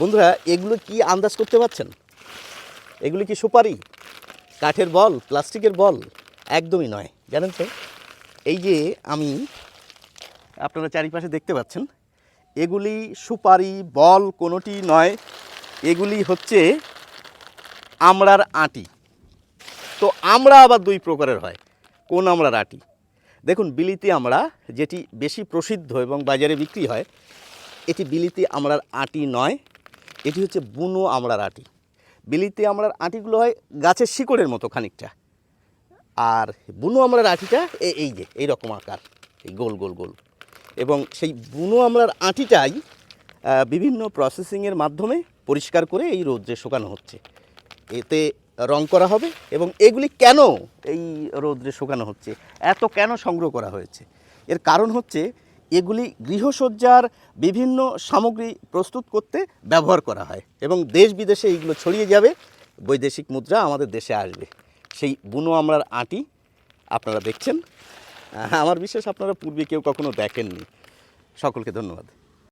বন্ধুরা, এগুলো কি আন্দাজ করতে পারছেন? এগুলো কি সুপারি? কাঠের বল, প্লাস্টিকের বল? একদমই নয়। জানেন তো, এই যে আমি আপনারা চারিপাশে দেখতে পাচ্ছেন, এগুলি সুপারি, বল কোনোটি নয়। এগুলি হচ্ছে আমড়ার আটি। তো আমরা আবার দুই প্রকারের হয়, কোন আমড়ার আটি? দেখুন, বিলিতি আমড়া, যেটি বেশি প্রসিদ্ধ এবং বাজারে বিক্রি হয়, এটি বিলিতি আমড়ার আটি নয়। এটি হচ্ছে বুনো আমড়ার আটি। বিলিতি আমড়ার আটিগুলো হয় গাছের শিকড়ের মতো খানিকটা। আর বুনো আমড়ার আটিটা এই যে এই রকম আকার, এই গোল গোল গোল। এবং সেই বুনো আমড়ার আটিটাই বিভিন্ন প্রসেসিংয়ের মাধ্যমে পরিষ্কার করে এই রৌদ্রে শুকানো হচ্ছে। এতে রং করা হবে এবং এগুলি কেন এই রৌদ্রে শুকানো হচ্ছে? এত কেন সংগ্রহ করা হয়েছে? এর কারণ হচ্ছে এগুলি গৃহসজ্জার বিভিন্ন সামগ্রী প্রস্তুত করতে ব্যবহার করা হয় এবং দেশ বিদেশে এইগুলো ছড়িয়ে যাবে, বৈদেশিক মুদ্রা আমাদের দেশে আসবে। সেই বুনো আমরার আঁটি আপনারা দেখছেন। আমার বিশ্বাস আপনারা পূর্বে কেউ কখনো দেখেননি। সকলকে ধন্যবাদ।